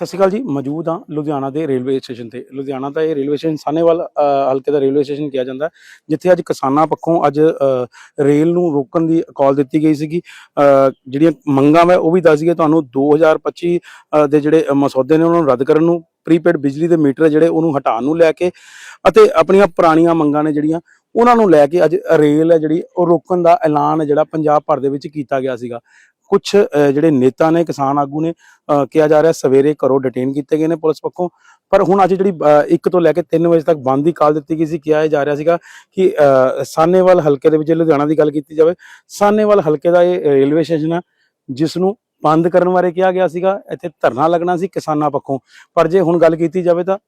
ਸਤਿ ਸ਼੍ਰੀ ਅਕਾਲ ਜੀ ਮੌਜੂਦ ਹਾਂ ਲੁਧਿਆਣਾ ਦੇ ਰੇਲਵੇ ਸਟੇਸ਼ਨ ਤੇ। ਲੁਧਿਆਣਾ ਦਾ ਇਹ ਰੇਲਵੇ ਸਟੇਸ਼ਨ ਸਾਨੇਵਾਲ ਹਲਕੇ ਦਾ ਰੇਲਵੇ ਸਟੇਸ਼ਨ ਕਿਹਾ ਜਾਂਦਾ ਜਿੱਥੇ ਅੱਜ ਕਿਸਾਨਾਂ ਪੱਖੋਂ ਅੱਜ ਰੇਲ ਨੂੰ ਰੋਕਣ ਦੀ ਕਾਲ ਦਿੱਤੀ ਗਈ ਸੀਗੀ। ਜਿਹੜੀਆਂ ਮੰਗਾਂ ਵਾ ਉਹ ਵੀ ਦੱਸ ਦਈਏ ਤੁਹਾਨੂੰ 2025 ਅ, ਦੇ ਜਿਹੜੇ ਮਸੌਦੇ ਨੇ ਉਹਨਾਂ ਨੂੰ ਰੱਦ ਕਰਨ ਨੂੰ ਪ੍ਰੀਪੇਡ ਬਿਜਲੀ ਦੇ ਮੀਟਰ ਜਿਹੜੇ ਉਹਨੂੰ ਹਟਾਉਣ ਨੂੰ ਲੈ ਕੇ ਅਤੇ ਆਪਣੀਆਂ ਪੁਰਾਣੀਆਂ ਮੰਗਾਂ ਨੇ ਜਿਹੜੀਆਂ ਉਹਨਾਂ ਨੂੰ ਲੈ ਕੇ ਅੱਜ ਰੇਲ ਹੈ ਜਿਹੜੀ ਉਹ ਰੋਕਣ ਦਾ ਐਲਾਨ ਜਿਹੜਾ ਪੰਜਾਬ ਭਰ ਦੇ ਵਿੱਚ ਕੀਤਾ ਗਿਆ ਸੀਗਾ। ਕੁਝ ਜਿਹੜੇ ਨੇਤਾ ਨੇ, ਕਿਸਾਨ ਆਗੂ ਨੇ ਕਿਹਾ ਜਾ ਰਿਹਾ ਸਵੇਰੇ ਘਰੋਂ ਡਿਟੇਨ ਕੀਤੇ ਗਏ ਨੇ ਪੁਲਿਸ ਪੱਖੋਂ। ਪਰ ਹੁਣ ਅੱਜ ਜਿਹੜੀ 1 ਤੋਂ ਲੈ ਕੇ 3 ਵਜੇ ਤੱਕ ਬੰਦ ਦੀ ਕਾਲ ਦਿੱਤੀ ਗਈ ਸੀ, ਕਿਹਾ ਜਾ ਰਿਹਾ ਸੀਗਾ ਕਿ ਸਾਨੇਵਾਲ ਹਲਕੇ ਦੇ ਵਿੱਚ, ਲੁਧਿਆਣਾ ਦੀ ਗੱਲ ਕੀਤੀ ਜਾਵੇ, ਸਾਨੇਵਾਲ ਹਲਕੇ ਦਾ ਇਹ ਰੇਲਵੇ ਸਟੇਸ਼ਨ ਹੈ ਜਿਸ ਨੂੰ ਬੰਦ ਕਰਨ ਬਾਰੇ ਕਿਹਾ ਗਿਆ ਸੀਗਾ। ਇੱਥੇ ਧਰਨਾ ਲੱਗਣਾ ਸੀ ਕਿਸਾਨਾਂ ਪੱਖੋਂ। ਪਰ ਜੇ ਹੁਣ ਗੱਲ ਕੀਤੀ ਜਾਵੇ ਤਾਂ,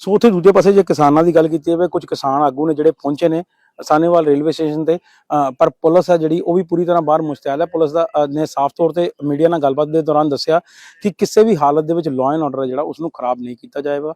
ਸੋ ਉੱਥੇ ਦੂਜੇ ਪਾਸੇ ਜੇ ਕਿਸਾਨਾਂ ਦੀ ਗੱਲ ਕੀਤੀ ਜਾਵੇ, ਕੁਝ ਕਿਸਾਨ ਆਗੂ ਨੇ ਜਿਹੜੇ ਪਹੁੰਚੇ ਨੇ ਸਾਨੇਵਾਲ ਰੇਲਵੇ ਸਟੇਸ਼ਨ ਤੇ ਪਰ ਪੁਲਿਸ ਹੈ ਜਿਹੜੀ, ਉਹ ਵੀ ਪੂਰੀ ਤਰ੍ਹਾਂ ਬਾਹਰ ਮੁਸ਼ਤੈਦ ਹੈ। ਪੁਲਿਸ ਦਾ ਨੇ ਸਾਫ਼ ਤੌਰ ਤੇ ਮੀਡੀਆ ਨਾਲ ਗੱਲਬਾਤ ਦੇ ਦੌਰਾਨ ਦੱਸਿਆ ਕਿ ਕਿਸੇ ਵੀ ਹਾਲਤ ਦੇ ਵਿੱਚ ਲਾਅ ਐਂਡ ਆਰਡਰ ਜਿਹੜਾ ਉਸ ਨੂੰ ਖਰਾਬ ਨਹੀਂ ਕੀਤਾ ਜਾਏਗਾ।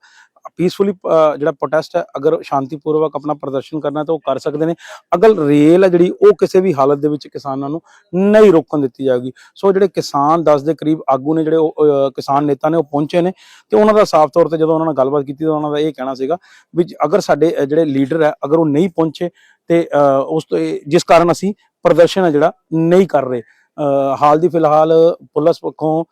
ਪੀਸਫੁਲੀ ਜਿਹੜਾ ਪ੍ਰੋਟੈਸਟ ਹੈ ਅਗਰ ਸ਼ਾਂਤੀਪੂਰਵਕ ਆਪਣਾ ਪ੍ਰਦਰਸ਼ਨ ਕਰਨਾ ਤਾਂ ਉਹ ਕਰ ਸਕਦੇ ਨੇ। ਅਗਰ ਰੇਲ ਹੈ ਜਿਹੜੀ ਉਹ ਕਿਸੇ ਵੀ ਹਾਲਤ ਦੇ ਵਿੱਚ ਕਿਸਾਨਾਂ ਨੂੰ ਨਹੀਂ ਰੋਕਣ ਦਿੱਤੀ ਜਾਏਗੀ। ਸੋ ਜਿਹੜੇ ਕਿਸਾਨ 10 ਦੇ ਕਰੀਬ ਆਗੂ ਨੇ ਜਿਹੜੇ ਉਹ, ਕਿਸਾਨ ਨੇਤਾ ਨੇ ਉਹ ਪਹੁੰਚੇ ਨੇ ਤੇ ਉਹਨਾਂ ਦਾ ਸਾਫ਼ ਤੌਰ ਤੇ ਜਦੋਂ ਉਹਨਾਂ ਨਾਲ ਗੱਲਬਾਤ ਕੀਤੀ ਤਾਂ ਉਹਨਾਂ ਦਾ ਇਹ ਕਹਿਣਾ ਸੀਗਾ ਵੀ ਅਗਰ ਸਾਡੇ ਜਿਹੜੇ ਲੀਡਰ ਹੈ ਅਗਰ ਉਹ ਨਹੀਂ ਪਹੁੰਚੇ ਤੇ ਉਸ ਤੋਂ ਜਿਸ ਕਾਰਨ ਅਸੀਂ ਪ੍ਰਦਰਸ਼ਨ ਹੈ ਜਿਹੜਾ ਨਹੀਂ ਕਰ ਰਹੇ। ਅ, ਹਾਲ ਦੀ ਫਿਲਹਾਲ ਪੁਲਿਸ ਪੱਖੋਂ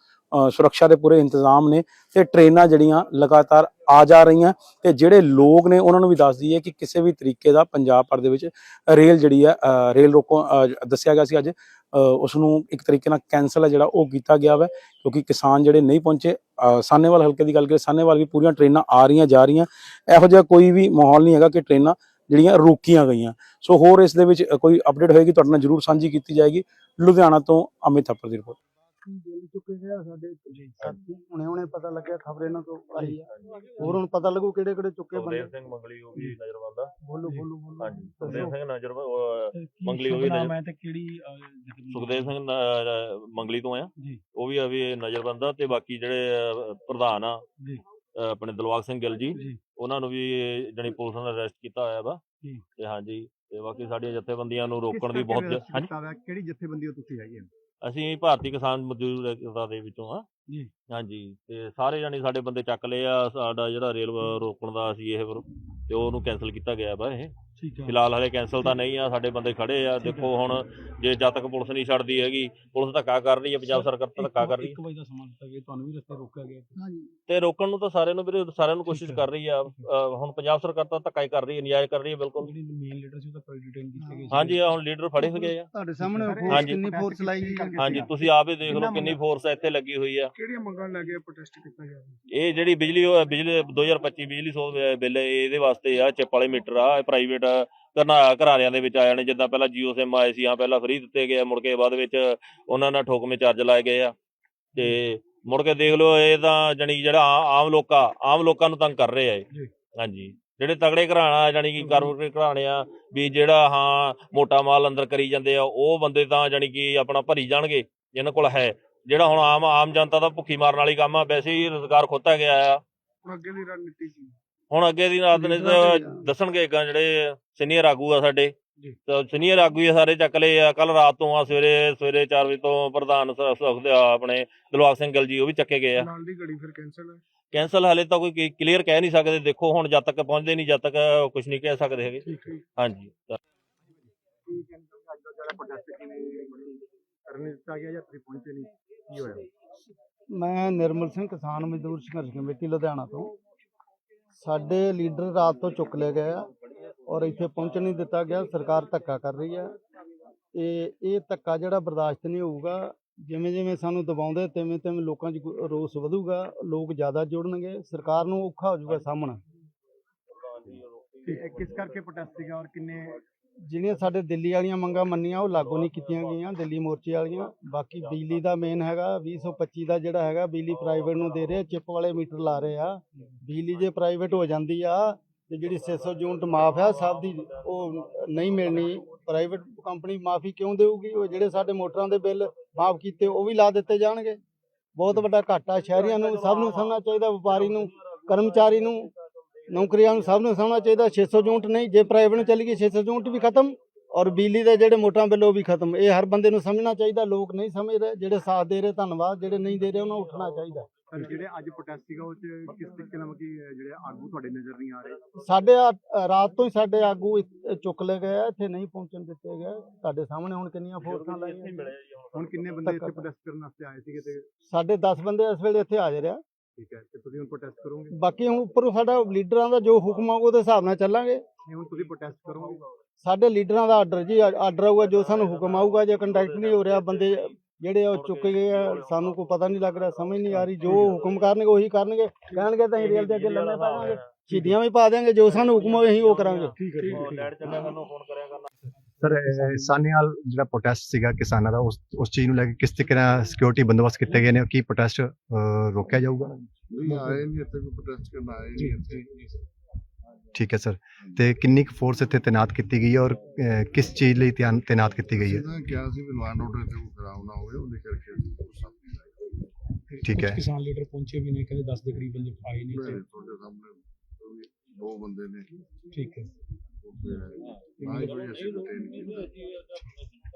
ਸੁਰੱਖਿਆ ਦੇ ਪੂਰੇ ਇੰਤਜ਼ਾਮ ਨੇ ਤੇ ਟ੍ਰੇਨਾਂ ਜਿਹੜੀਆਂ ਲਗਾਤਾਰ ਆ ਜਾ ਰਹੀਆਂ ਤੇ ਜਿਹੜੇ ਲੋਕ ਨੇ ਉਹਨਾਂ ਨੂੰ ਵੀ ਦੱਸ ਦਈਏ ਕਿ ਕਿਸੇ ਵੀ ਤਰੀਕੇ ਦਾ ਪੰਜਾਬ ਭਰ ਦੇ ਵਿੱਚ ਰੇਲ ਜਿਹੜੀ ਹੈ ਰੇਲ ਰੋਕੋ ਦੱਸਿਆ ਗਿਆ ਸੀ ਅੱਜ ਉਸ ਨੂੰ ਇੱਕ ਤਰੀਕੇ ਨਾਲ ਕੈਨਸਲ ਹੈ ਜਿਹੜਾ ਉਹ ਕੀਤਾ ਗਿਆ ਵਾ, ਕਿਉਂਕਿ ਕਿਸਾਨ ਜਿਹੜੇ ਨਹੀਂ ਪਹੁੰਚੇ ਸਾਨੇਵਾਲ ਹਲਕੇ ਦੀ ਗੱਲ ਕਰੀਏ, ਸਾਨੇਵਾਲ ਵੀ ਪੂਰੀਆਂ ਟ੍ਰੇਨਾਂ ਆ ਰਹੀਆਂ, ਜਾ ਰਹੀਆਂ, ਇਹੋ ਜਿਹਾ ਕੋਈ ਵੀ ਮਾਹੌਲ ਨਹੀਂ ਹੈਗਾ ਕਿ ਟ੍ਰੇਨਾਂ ਜਿਹੜੀਆਂ ਰੋਕੀਆਂ ਗਈਆਂ। ਸੋ ਹੋਰ ਇਸ ਦੇ ਵਿੱਚ ਕੋਈ ਅਪਡੇਟ ਹੋਏਗੀ, ਤੁਹਾਡੇ ਨਾਲ ਜਰੂਰ ਸਾਂਝੀ ਕੀਤੀ ਜਾਏਗੀ। ਲੁਧਿਆਣਾ ਤੋਂ ਅਮਿਤ ਥੱਪਰ ਦੀ ਰਿਪੋਰਟ ਜੇਲ ਚੁੱਕੇ ਗਏ ਆ ਸਾਡੇ ਸਾਥੀ? ਹੁਣੇ ਹੁਣੇ ਪਤਾ ਲੱਗਿਆ ਖਬਰ ਇਹਨਾਂ ਤੋਂ ਆਈ ਆ। ਹੋਰ ਹੁਣ ਪਤਾ ਲੱਗੂ ਕਿਹੜੇ ਕਿਹੜੇ ਚੁੱਕੇ ਬੰਦੇ। ਸੁਖਦੇਵ ਸਿੰਘ ਮੰਗਲੀ ਉਹ ਵੀ ਨਜ਼ਰਬੰਦ ਆ ਬੋਲੋ ਬੋਲੋ ਬੋਲੋ। ਹਾਂਜੀ ਸੁਖਦੇਵ ਸਿੰਘ ਨਜ਼ਰ ਉਹ ਮੰਗਲੀ ਮੰਗਲੀ ਉਹ ਵੀ ਨਾਮ ਨਜ਼ਰ- ਹੈ ਤੇ ਕਿਹੜੀ ਅ, ਜਥੇਬੰਦੀ? ਸੁਖਦੇਵ ਸਿੰਘ ਨ- ਮੰਗਲੀ ਤੋਂ ਆ ਜੀ। ਉਹ ਵੀ ਆ ਵੀ ਨਜ਼ਰਬੰਦ ਆ ਤੇ ਬਾਕੀ ਜਿਹੜੇ ਅਹ, ਪ੍ਰਧਾਨ ਆ ਜੀ। ਅਹ, ਆਪਣੇ ਦਿਲਵਾਗ ਸਿੰਘ ਗਿੱਲ ਜੀ ਜੀ। ਉਹਨਾਂ ਨੂੰ ਵੀ ਜਣੀ ਪੁਲਿਸ ਨੇ ਅਰੈਸਟ ਕੀਤਾ ਹੋਇਆ ਵਾ। ਜੀ। ਤੇ ਹਾਂਜੀ ਤੇ ਬਾਕੀ ਸਾਡੀਆਂ ਜਥੇਬੰਦੀਆਂ ਨੂੰ ਰੋਕਣ ਦੀ ਬਹੁਤ ਜ- ਹਾਂਜੀ। ਕਿਹੜੀ ਜਥੇਬੰਦੀ ਤੁਸੀਂ ਹੈਗੇ ਅਸੀਂ ਭਾਰਤੀ ਕਿਸਾਨ ਮਜ਼ਦੂਰ ਏਕਤਾ ਦੇ ਵਿੱਚੋਂ ਆ। ਜੀ। ਹਾਂਜੀ ਤੇ ਸਾਰੇ ਜਾਨੀ ਸਾਡੇ ਬੰਦੇ ਚੱਕ ਲਏ ਆ ਸਾਡਾ ਜਿਹੜਾ ਰੇਲ ਰੋਕਣ ਦਾ ਸੀ ਇਹ ਤੇ ਉਹਨੂੰ ਕੈਨਸਲ ਕੀਤਾ ਗਿਆ ਵਾ ਇਹ। ਫਿਲਹਾਲ ਹਲੇ ਕੈਨਸਲ ਤਾਂ ਨਹੀਂ ਆ ਸਾਡੇ ਬੰਦੇ ਖੜੇ ਆ। ਦੇਖੋ ਹੁਣ ਜੇ ਜਦ ਤੱਕ ਪੁਲਿਸ ਨਹੀਂ ਛੱਡਦੀ ਹੈਗੀ ਪੁਲਿਸ ਧੱਕਾ ਕਰ ਰਹੀ ਹੈ ਪੰਜਾਬ ਸਰਕਾਰ ਤਾਂ ਧੱਕਾ ਕਰ ਰਹੀ ਹੈ 1 ਵਜੇ ਦਾ ਸਮਾਂ ਦਿੱਤਾ ਗਿਆ ਤੁਹਾਨੂੰ ਵੀ ਰਸਤੇ ਰੋਕਿਆ ਗਿਆ। ਹਾਂਜੀ। ਤੇ ਰੋਕਣ ਨੂੰ ਤਾਂ ਸਾਰਿਆਂ ਨੂੰ ਵੀਰੇ ਸਾਰਿਆਂ ਨੂੰ ਕੋਸ਼ਿਸ਼। ਕਰ ਰਹੀ ਆ। ਹੁਣ ਪੰਜਾਬ ਸਰਕਾਰ ਤਾਂ ਧੱਕਾ ਹੀ ਕਰ ਰਹੀ ਹੈ ਨਿਆਇ ਕਰ ਰਹੀ ਹੈ ਬਿਲਕੁਲ। ਜਿਹੜੀ ਮੇਨ ਲੀਡਰ ਸੀ ਉਹ ਤਾਂ ਪ੍ਰਾਈਡ ਡਿਟੇਨ ਕੀਤੇ ਗਏ ਹਾਂਜੀ ਹੁਣ ਲੀਡਰ ਫੜੇ ਹੋ ਗਏ ਆ। ਤੁਹਾਡੇ ਸਾਹਮਣੇ ਕਿੰਨੀ ਫੋਰਸ ਲਾਈ ਗਈ ਹੈ? ਹਾਂਜੀ ਤੁਸੀਂ ਆਪ ਹੀ ਦੇਖ ਲਓ ਕਿੰਨੀ ਫੋਰਸ ਇੱਥੇ ਲੱਗੀ ਹੋਈ ਆ। ਕਿਹੜੀਆਂ ਮੰਗਾਂ ਲੈ ਕੇ ਪ੍ਰੋਟੈਸਟ ਕੀਤਾ ਗਿਆ? ਇਹ ਜਿਹੜੀ ਬਿਜਲੀ ਬਿਜਲੀ 2025 ਬਿਜਲੀ ਸੋ ਬਿੱਲ ਇਹਦੇ ਵਾਸਤੇ ਆ ਚਿੱਪ ਵਾਲੇ ਮੀਟਰ ਆ ਪ੍ਰਾਈਵੇਟ ਕਰਨਾ ਘਰਾਰਿਆਂ ਦੇ ਵਿੱਚ ਆ ਜਾਣੇ ਜਿੱਦਾਂ ਪਹਿਲਾਂ ਜੀਓ ਸਿਮ ਆਏ ਸੀ ਹਾਂ ਪਹਿਲਾਂ ਫ੍ਰੀ ਦਿੱਤੇ ਗਏ ਆ, ਮੁੜ ਕੇ ਬਾਅਦ ਵਿੱਚ ਉਹਨਾਂ ਨਾਲ ਠੋਕਵੇਂ ਚਾਰਜ ਲਾਏ ਗਏ ਆ। ਤੇ ਮੁੜ ਕੇ ਦੇਖ ਲਓ ਇਹ ਤਾਂ ਜਾਣੀ ਜਿਹੜਾ ਆ- ਆਮ ਲੋਕਾਂ ਆਮ ਲੋਕਾਂ ਨੂੰ ਤੰਗ ਕਰ ਰਹੇ ਆ ਜੀ। ਇਹ ਹਾਂਜੀ। ਜਿਹੜੇ ਤਗੜੇ ਘਰਾਣਾ ਜਾਣੀ ਕਿ ਕਾਰਪੋਰੇਟ ਘਰਾਣੇ ਆ ਵੀ ਜਿਹੜਾ ਹਾਂ ਮੋਟਾ ਮਾਲ ਅੰਦਰ ਕਰੀ ਜਾਂਦੇ ਆ ਉਹ ਬੰਦੇ ਤਾਂ ਜਾਣੀ ਕਿ ਆਪਣਾ ਭਰੀ ਜਾਣਗੇ ਜਿਹਨਾਂ ਕੋਲ ਹੈ। ਜਿਹੜਾ ਹੁਣ ਆਮ ਆਮ ਜਨਤਾ ਦਾ ਭੁੱਖੀ ਮਾਰਨ ਵਾਲੀ ਕੰਮ ਆ ਵੈਸੇ ਹੀ ਰੁਜ਼ਗਾਰ ਖੋਤਾ ਗਿਆ ਆ। ਹੁਣ ਅੱਗੇ ਦੀ ਰਣਨੀਤੀ ਕੀ? ਹੁਣ ਅੱਗੇ ਦੀ ਰਾਤ ਨੇ ਤਾਂ ਦੱਸਣਗੇ ਅੱਗਾ ਜਿਹੜੇ ਸੀਨੀਅਰ ਆਗੂ ਆ ਸਾਡੇ। ਜੀ। ਤਾਂ ਸੀਨੀਅਰ ਆਗੂ ਹੀ ਆ ਸਾਰੇ ਚੱਕ ਲਏ ਆ। ਕੱਲ ਰਾਤ ਤੋਂ ਆ ਸਵੇਰੇ ਸਵੇਰੇ 4 ਵਜੇ ਤੋਂ ਪ੍ਰਧਾਨ ਸੁਖ ਆ ਆਪਣੇ ਦਿਲਵਾਗ ਸਿੰਘ ਗਿੱਲ ਜੀ ਉਹ ਵੀ ਚੱਕੇ ਗਏ ਆ। ਨਾਲ ਦੀ ਘੜੀ ਫਿਰ ਕੈਨਸਲ ਹੈ। ਕੈਂਸਲ ਹਲੇ ਤਾਂ ਕੋਈ ਕਲੀਅਰ ਕਹਿ ਨਹੀਂ ਸਕਦੇ। ਦੇਖੋ ਹੁਣ ਜਦ ਤੱਕ ਪਹੁੰਚਦੇ ਨਹੀਂ ਜਦ ਤੱਕ ਕੁਝ ਨਹੀਂ ਕਹਿ ਸਕਦੇ ਹੈਗੇ। ਠੀਕ ਹੈ ਹਾਂਜੀ। ਤਾਂ ਕੀ ਕਹਿੰਦੇ ਅੱਜ ਦਾ ਜਿਹੜਾ ਪ੍ਰੋਟੈਸਟ ਕਿਵੇਂ ਕਰਨ ਦਿੱਤਾ ਗਿਆ ਜਾਂ ਤੁਸੀਂ ਪਹੁੰਚੇ ਨਹੀਂ? ਕੀ ਹੋਇਆ? ਮੈਂ ਨਿਰਮਲ ਸਿੰਘ ਕਿਸਾਨ ਮਜ਼ਦੂਰ ਸੰਘਰਸ਼ ਕਮੇਟੀ ਲੁਧਿਆਣਾ ਤੋਂ। ਸਾਡੇ ਲੀਡਰ ਰਾਤ ਤੋਂ ਚੁੱਕ ਲਏ ਗਏ ਆ ਔਰ ਇੱਥੇ ਪਹੁੰਚਣ ਨਹੀਂ ਦਿੱਤਾ ਗਿਆ। ਸਰਕਾਰ ਧੱਕਾ ਕਰ ਰਹੀ ਹੈ ਤੇ ਇਹ ਧੱਕਾ ਜਿਹੜਾ ਬਰਦਾਸ਼ਤ ਨਹੀਂ ਹੋਊਗਾ, ਜਿਵੇਂ ਜਿਵੇਂ ਸਾਨੂੰ ਦਬਾਉਂਦੇ, ਤਿਵੇਂ ਤਿਵੇਂ ਲੋਕਾਂ 'ਚ ਰੋਸ ਵਧੂਗਾ, ਲੋਕ ਜ਼ਿਆਦਾ ਜੁੜਨਗੇ, ਸਰਕਾਰ ਨੂੰ ਔਖਾ ਹੋ ਜਾਊਗਾ ਸਾਹਮਣਾ। ਕਿਸ ਕਰਕੇ ਪ੍ਰੋਟੈਸਟ ਸੀਗਾ ਔਰ ਕਿੰਨੇ ਜਿਹੜੀਆਂ ਸਾਡੇ ਦਿੱਲੀ ਵਾਲੀਆਂ ਮੰਗਾਂ ਮੰਨੀਆਂ, ਉਹ ਲਾਗੂ ਨਹੀਂ ਕੀਤੀਆਂ ਗਈਆਂ, ਦਿੱਲੀ ਮੋਰਚੇ ਵਾਲੀਆਂ। ਬਾਕੀ ਬਿਜਲੀ ਦਾ ਮੇਨ ਹੈਗਾ 2025 ਦਾ ਜਿਹੜਾ ਹੈਗਾ, ਬਿਜਲੀ ਪ੍ਰਾਈਵੇਟ ਨੂੰ ਦੇ ਰਹੇ ਚਿੱਪ ਵਾਲੇ ਮੀਟਰ ਲਾ ਰਹੇ ਆ। ਬਿਜਲੀ ਜੇ ਪ੍ਰਾਈਵੇਟ ਹੋ ਜਾਂਦੀ ਆ, ਤੇ ਜਿਹੜੀ 600 ਯੂਨਿਟ ਮਾਫ ਆ, ਸਭ ਦੀ ਉਹ ਨਹੀਂ ਮਿਲਣੀ। ਪ੍ਰਾਈਵੇਟ ਕੰਪਨੀ ਮਾਫੀ ਕਿਉਂ ਦੇਊਗੀ? ਉਹ ਜਿਹੜੇ ਸਾਡੇ ਮੋਟਰਾਂ ਦੇ ਬਿੱਲ ਮਾਫ ਕੀਤੇ, ਉਹ ਵੀ ਲਾ ਦਿੱਤੇ ਜਾਣਗੇ। ਬਹੁਤ ਵੱਡਾ ਘਾਟਾ, ਸ਼ਹਿਰੀਆਂ ਨੂੰ, ਸਭ ਨੂੰ ਸਮਝਣਾ ਚਾਹੀਦਾ, ਵਪਾਰੀ ਨੂੰ, ਕਰਮਚਾਰੀ ਨੂੰ। ਨੌਕਰੀਆਂ ਨੂੰ ਸਭ ਨੂੰ ਸਮਝਣਾ ਚਾਹੀਦਾ 600 ਯੂਨਿਟ ਨਹੀਂ ਜੇ ਪ੍ਰਾਈਵੇਟ ਨੂੰ ਚਲੀ ਗਈ 600 ਯੂਨਿਟ ਵੀ ਖਤਮ ਔਰ ਬਿਜਲੀ ਦੇ ਜਿਹੜੇ ਮੋਟਰਾਂ ਬਿੱਲ ਉਹ ਵੀ ਖਤਮ। ਇਹ ਹਰ ਬੰਦੇ ਨੂੰ ਸਮਝਣਾ ਚਾਹੀਦਾ ਲੋਕ ਨਹੀਂ ਸਮਝ ਰਹੇ ਜਿਹੜੇ ਸਾਥ ਦੇ ਰਹੇ ਧੰਨਵਾਦ ਜਿਹੜੇ ਨਹੀਂ ਦੇ ਰਹੇ ਉਹਨਾਂ ਨੂੰ ਉੱਠਣਾ ਚਾਹੀਦਾ। ਪਰ ਜਿਹੜੇ ਅੱਜ ਪ੍ਰੋਟੈਸਟ ਸੀਗਾ ਉਹ ਚ ਕਿਸ ਤਰੀਕੇ ਨਾਲ ਕਿ ਜਿਹੜੇ ਆਗੂ ਤੁਹਾਡੇ ਨਜ਼ਰ ਨਹੀਂ ਆ ਰਹੇ? ਸਾਡੇ ਰਾਤ ਤੋਂ ਹੀ ਸਾਡੇ ਆਗੂ ਚੁੱਕ ਲਏ ਗਏ ਇੱਥੇ ਨਹੀਂ ਪਹੁੰਚਣ ਦਿੱਤੇ ਗਏ। ਤੁਹਾਡੇ ਸਾਹਮਣੇ ਹੁਣ ਕਿੰਨੀਆਂ ਫੋਰਸਾਂ ਲਾਈਆਂ। ਹੁਣ। ਕਿੰਨੇ ਬੰਦੇ ਇੱਥੇ। ਪ੍ਰੋਟੈਸਟ ਕਰਨ ਵਾਸਤੇ ਆਏ ਸੀਗੇ ਤੇ ਸਾਡੇ 10 ਬੰਦੇ ਇਸ ਵੇਲੇ ਇੱਥੇ ਹਾਜ਼ਰ ਆ ਠੀਕ ਹੈ ਤੇ ਤੁਸੀਂ ਹੁਣ ਪ੍ਰੋਟੈਸਟ ਕਰੋਗੇ? ਬਾਕੀ ਹੁਣ ਉੱਪਰੋਂ ਸਾਡਾ ਲੀਡਰਾਂ ਦਾ ਜੋ ਹੁਕਮ ਆਊਗਾ ਉਹਦੇ ਹਿਸਾਬ ਨਾਲ ਚੱਲਾਂਗੇ। ਨਹੀਂ ਹੁਣ ਤੁਸੀਂ ਪ੍ਰੋਟੈਸਟ ਕਰੋਗੇ? ਸਾਡੇ ਲੀਡਰਾਂ ਦਾ ਆਰਡਰ ਜੀ ਆਰਡਰ ਆਊਗਾ ਜੋ ਸਾਨੂੰ ਹੁਕਮ ਆਊਗਾ ਜੇ ਕੰਟੈਕਟ ਨਹੀਂ ਹੋ ਰਿਹਾ ਬੰਦੇ ਜਿਹੜੇ ਉਹ ਚੁੱਕੇ ਗਏ ਆ ਸਾਨੂੰ ਕੋਈ ਪਤਾ ਨਹੀਂ ਲੱਗ ਰਿਹਾ ਸਮਝ ਨਹੀਂ ਆ ਰਹੀ ਜੋ ਹੁਕਮ ਕਰਨਗੇ ਉਹੀ ਕਰਨਗੇ। ਕਹਿਣਗੇ ਤਾਂ ਅਸੀਂ ਰੇਲ ਦੇ ਅੱਗੇ ਲੰਮੇ ਪਾ ਦਾਂਗੇ ਸ਼ਹੀਦੀਆਂ ਵੀ ਪਾ ਦਿਆਂਗੇ ਜੋ ਸਾਨੂੰ ਹੁਕਮ ਹੋਵੇ ਅਸੀਂ ਉਹ ਕਰਾਂਗੇ। ਠੀਕ ਹੈ ਲੈਟ ਚੱਲਿਆ ਕਰਨ ਫੋਨ ਕਰਿਆ ਕਰਨਾ। ਸਰ ਅਹ ਸਾਨੇਵਾਲ ਜਿਹੜਾ ਪ੍ਰੋਟੈਸਟ ਸੀਗਾ ਕਿਸਾਨਾਂ ਦਾ ਉਸ ਉਸ ਚੀਜ਼ ਨੂੰ ਲੈ ਕੇ ਕਿਸ ਤਰੀਕੇ ਨਾਲ ਸਿਕਿਉਰਿਟੀ ਬੰਦੋਬਸਤ ਕੀਤੇ ਗਏ ਨੇ ਕੀ ਪ੍ਰੋਟੈਸਟ ਰੋਕਿਆ ਜਾਊਗਾ? ਨਹੀਂ ਆਏ ਨਹੀਂ ਇੱਥੇ ਕੋਈ ਪ੍ਰੋਟੈਸਟ ਕਰਨ ਆਏ ਨਹੀਂ ਇੱਥੇ। ਠੀਕ ਹੈ ਸਰ। ਤੇ ਕਿੰਨੀ ਕੁ ਫੋਰਸ ਇੱਥੇ ਤਾਇਨਾਤ ਕੀਤੀ ਗਈ ਹੈ ਔਰ ਕਿਸ ਚੀਜ਼ ਲਈ ਤਾਇਨਾਤ ਕੀਤੀ ਗਈ ਹੈ? ਨੇ ਕਿਹਾ ਸੀ ਵੀ ਲਾਂਡ ਆਰਡਰ ਤੇ ਕੋਈ ਖਰਾਬ ਨਾ ਹੋਵੇ ਉਹਦੇ ਕਰਕੇ। ਠੀਕ ਹੈ। ਕਿਸਾਨ ਲੀਡਰ ਪਹੁੰਚੇ ਵੀ ਨੇ ਕਹਿੰਦੇ 10 ਦੇ ਕਰੀਬ ਬੰਦੇ ਆਏ ਨਹੀਂ, ਤੁਹਾਡੇ ਸਾਹਮਣੇ ਦੋ ਬੰਦੇ ਨੇ। ਠੀਕ ਹੈ। ਹੀ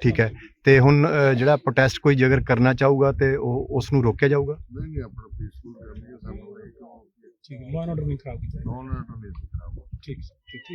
ਠੀਕ ਹੈ। ਤੇ ਹੁਣ ਜਿਹੜਾ ਪ੍ਰੋਟੈਸਟ ਕੋਈ ਜੇਕਰ ਕਰਨਾ ਚਾਹੂਗਾ ਤੇ ਉਹ ਉਸ ਨੂੰ ਰੋਕਿਆ ਜਾਊਗਾ? ਨਹੀਂ ਨਹੀਂ ਆਪਣਾ ਪੀਸਫੁਲ ਕਰਨਗੇ ਸਾਨੂੰ ਇਹ ਕਿਉਂ ਠੀਕ ਹੈ ਲਾਅ ਆਰਡਰ ਨਹੀਂ ਖਰਾਬ ਕੀਤਾ ਨੌਨ ਆਰਡਰ ਨਹੀਂ ਸੀ ਖਰਾਬ ਠੀਕ ਠੀਕ